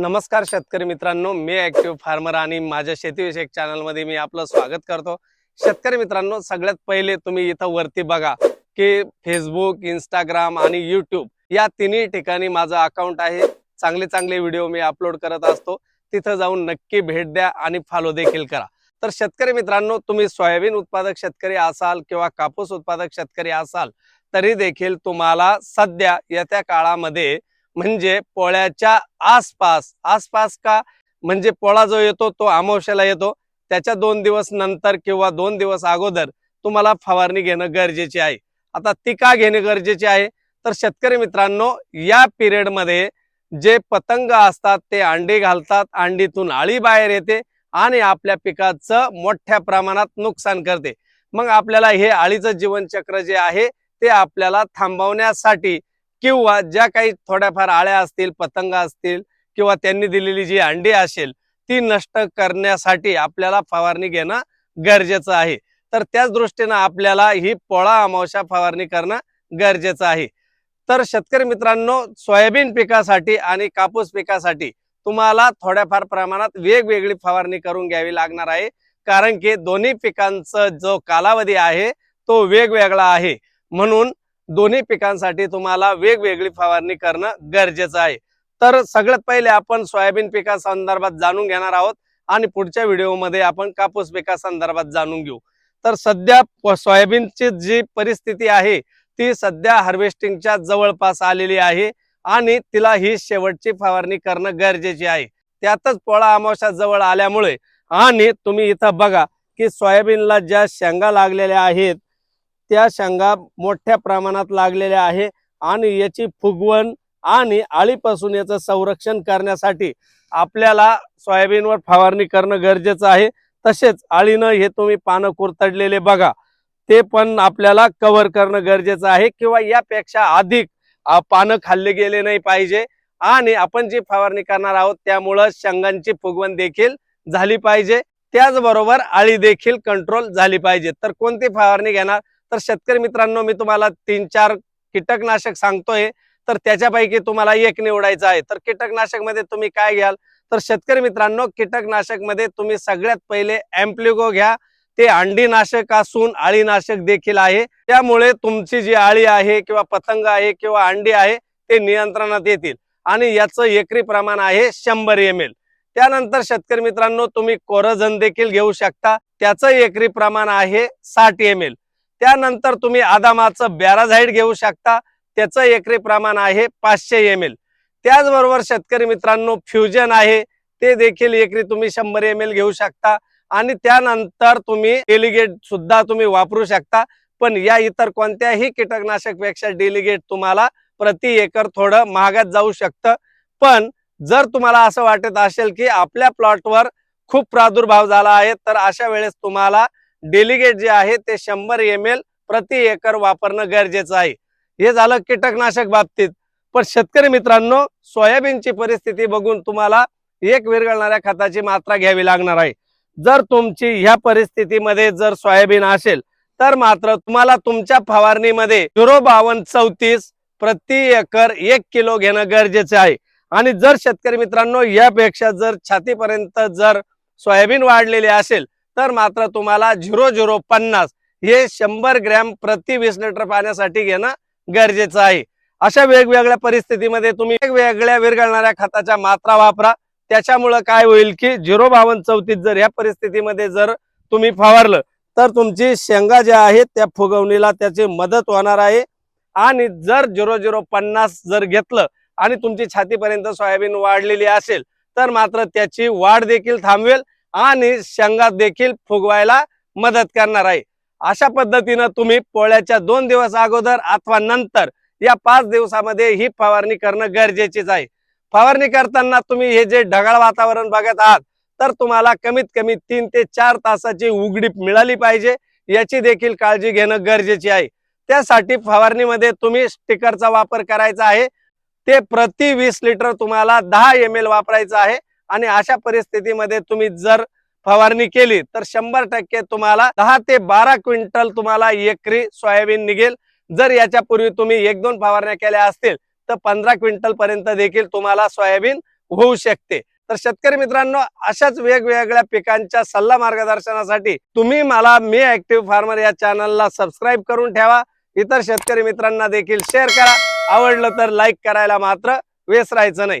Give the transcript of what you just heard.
नमस्कार शेतकरी मित्रांनो मी ऍक्टिव्ह फार्मर आणि माझ्या शेतीविषयक चॅनलमध्ये मी आपलं स्वागत करतो. शेतकरी मित्रांनो सगळ्यात पहिले तुम्ही इथं वरती बघा की फेसबुक इंस्टाग्राम आणि युट्यूब या तिन्ही ठिकाणी माझं अकाउंट आहे. चांगले चांगले व्हिडिओ मी अपलोड करत असतो. तिथं जाऊन नक्की भेट द्या आणि फॉलो देखील करा. तर शेतकरी मित्रांनो तुम्ही सोयाबीन उत्पादक शेतकरी असाल किंवा कापूस उत्पादक शेतकरी असाल तरी देखील तुम्हाला सध्या येत्या काळामध्ये म्हणजे पोळ्याच्या आसपास आसपास का? म्हणजे पोळा जो येतो तो अमावश्याला येतो. त्याच्या दोन दिवस नंतर किंवा दोन दिवस अगोदर तुम्हाला फवारणी घेणं गरजेचे आहे. आता ती का घेणे गरजेचे आहे. तर शेतकरी मित्रांनो या पिरियडमध्ये जे पतंग असतात ते अंडी घालतात अंडीतून आळी बाहेर येते आणि आपल्या पिकाचं मोठ्या प्रमाणात नुकसान करते. मग आपल्याला हे आळीचं जीवनचक्र जे आहे ते आपल्याला थांबवण्यासाठी किंवा ज्या काही थोड्याफार आळ्या असतील पतंग असतील किंवा त्यांनी दिलेली जी अंडी असेल ती नष्ट करण्यासाठी आपल्याला फवारणी घेणं गरजेचं आहे. तर त्याच दृष्टीनं आपल्याला ही पोळा अमावस्या फवारणी करणं गरजेचं आहे. तर शेतकरी मित्रांनो सोयाबीन पिकासाठी आणि कापूस पिकासाठी तुम्हाला थोड्याफार प्रमाणात वेगवेगळी फवारणी करून घ्यावी लागणार आहे. कारण की दोन्ही पिकांचा जो कालावधी आहे तो वेगवेगळा आहे. म्हणून दोन्ही पिकांसाठी तुम्हाला वेगवेगळी फवारणी करणं गरजेचं आहे. तर सगळ्यात पहिले आपण सोयाबीन पिका संदर्भात जाणून घेणार आहोत आणि पुढच्या व्हिडिओमध्ये आपण कापूस पिका संदर्भात जाणून घेऊ. तर सध्या सोयाबीनची जी परिस्थिती आहे ती सध्या हार्वेस्टिंगच्या जवळपास आलेली आहे आणि तिला ही शेवटची फवारणी करणं गरजेची आहे. त्यातच पोळा अमावस्या जवळ आल्यामुळे आणि तुम्ही इथं बघा की सोयाबीनला ज्या शेंगा लागलेल्या आहेत त्या शेंगा मोठ्या प्रमाणात लागलेल्या आहे आणि याची फुगवण आणि आळीपासून याचं संरक्षण करण्यासाठी आपल्याला सोयाबीनवर फवारणी करणं गरजेचं आहे. तसेच आळीनं हे तुम्ही पानं कुरतडलेले बघा. ते पण आपल्याला कव्हर करणं गरजेचं आहे किंवा यापेक्षा अधिक पानं खाल्ले गेले नाही पाहिजे. आणि आपण जी फवारणी करणार आहोत त्यामुळं शेंगांची फुगवण देखील झाली पाहिजे. त्याचबरोबर आळी देखील कंट्रोल झाली पाहिजे. तर कोणती फवारणी घेणार? तर शेतकरी मित्रांनो मी तुम्हाला तीन चार कीटकनाशक सांगतोय तर त्याच्यापैकी तुम्हाला एक निवडायचं आहे. तर कीटकनाशकमध्ये तुम्ही काय घ्याल? तर शेतकरी मित्रांनो कीटकनाशकमध्ये तुम्ही सगळ्यात पहिले अँप्लिगो घ्या. ते अंडीनाशक असून आळीनाशक देखील आहे. त्यामुळे तुमची जी आळी आहे किंवा पतंग आहे किंवा अंडी आहे ते नियंत्रणात येतील. आणि याचं एकरी प्रमाण आहे शंभर एम एल त्यानंतर शेतकरी मित्रांनो तुम्ही कोरजन देखील घेऊ शकता. त्याचं एकरी प्रमाण आहे साठ एम एल त्यानंतर तुम्ही आदामाचं बॅराझाईड घेऊ शकता. त्याचं एकरी प्रमाण आहे पाचशे एम एल त्याचबरोबर शेतकरी मित्रांनो फ्युजन आहे. ते देखील एकरी तुम्ही शंभर एम एल घेऊ शकता. आणि त्यानंतर तुम्ही डेलिगेट सुद्धा तुम्ही वापरू शकता. पण या इतर कोणत्याही कीटकनाशकपेक्षा डेलिगेट तुम्हाला प्रति एकर थोडं महागात जाऊ शकतं. पण जर तुम्हाला असं वाटत असेल की आपल्या प्लॉटवर खूप प्रादुर्भाव झाला आहे तर अशा वेळेस तुम्हाला डेलिगेट जे आहे ते शंभर एम एल प्रति एकर वापरणं गरजेचं आहे. हे झालं कीटकनाशक बाबतीत. पण शेतकरी मित्रांनो सोयाबीनची परिस्थिती बघून तुम्हाला एक विरघळणाऱ्या खताची मात्रा घ्यावी लागणार आहे. जर तुमची ह्या परिस्थितीमध्ये जर सोयाबीन असेल तर मात्र तुम्हाला तुमच्या फवारणीमध्ये झिरो बावन्न चौतीस प्रति एकर एक किलो घेणं गरजेचे आहे. आणि जर शेतकरी मित्रांनो यापेक्षा जर छातीपर्यंत जर सोयाबीन वाढलेली असेल तर मात्र तुम्हाला झिरो झिरो पन्नास हे शंभर ग्रॅम प्रति वीस लिटर पाण्यासाठी घेणं गरजेचं आहे. अशा वेगवेगळ्या परिस्थितीमध्ये तुम्ही वेगवेगळ्या विरघळणाऱ्या खताच्या मात्रा वापरा. त्याच्यामुळं काय होईल की झिरो बावन्न चौतीस जर या परिस्थितीमध्ये जर तुम्ही फवारलं तर तुमची शेंगा ज्या आहेत त्या फुगवणीला त्याची मदत होणार आहे. आणि जर झिरो झिरो पन्नास जर घेतलं आणि तुमची छातीपर्यंत सोयाबीन वाढलेली असेल तर मात्र त्याची वाढ देखील थांबवेल. आणि शेंगा देखील फुगवायला मदत करणार आहे. अशा पद्धतीनं तुम्ही पोळ्याच्या दोन दिवस अगोदर अथवा नंतर या पाच दिवसामध्ये ही फवारणी करणं गरजेचीच आहे. फवारणी करताना तुम्ही हे जे ढगाळ वातावरण बघत आहात तर तुम्हाला कमीत कमी तीन ते चार तासाची उघडीप मिळाली पाहिजे याची देखील काळजी घेणं गरजेची आहे. त्यासाठी फवारणीमध्ये तुम्ही स्टिकरचा वापर करायचा आहे. ते प्रति वीस लिटर तुम्हाला दहा एम एल वापरायचं आहे. आणि अशा परिस्थितीमध्ये तुम्ही जर फवारणी केली तर शंभर टक्के तुम्हाला दहा ते बारा क्विंटल तुम्हाला एकरी सोयाबीन निघेल. जर याच्या पूर्वी तुम्ही एक दोन फवारण्या केल्या असतील तर पंधरा क्विंटल पर्यंत देखील तुम्हाला सोयाबीन होऊ शकते. तर शेतकरी मित्रांनो अशाच वेगवेगळ्या पिकांच्या सल्ला मार्गदर्शनासाठी तुम्ही मला मी ऍक्टिव्ह फार्मर या चॅनलला सबस्क्राईब करून ठेवा. इतर शेतकरी मित्रांना देखील शेअर करा. आवडलं तर लाईक करायला मात्र विसरायचं नाही.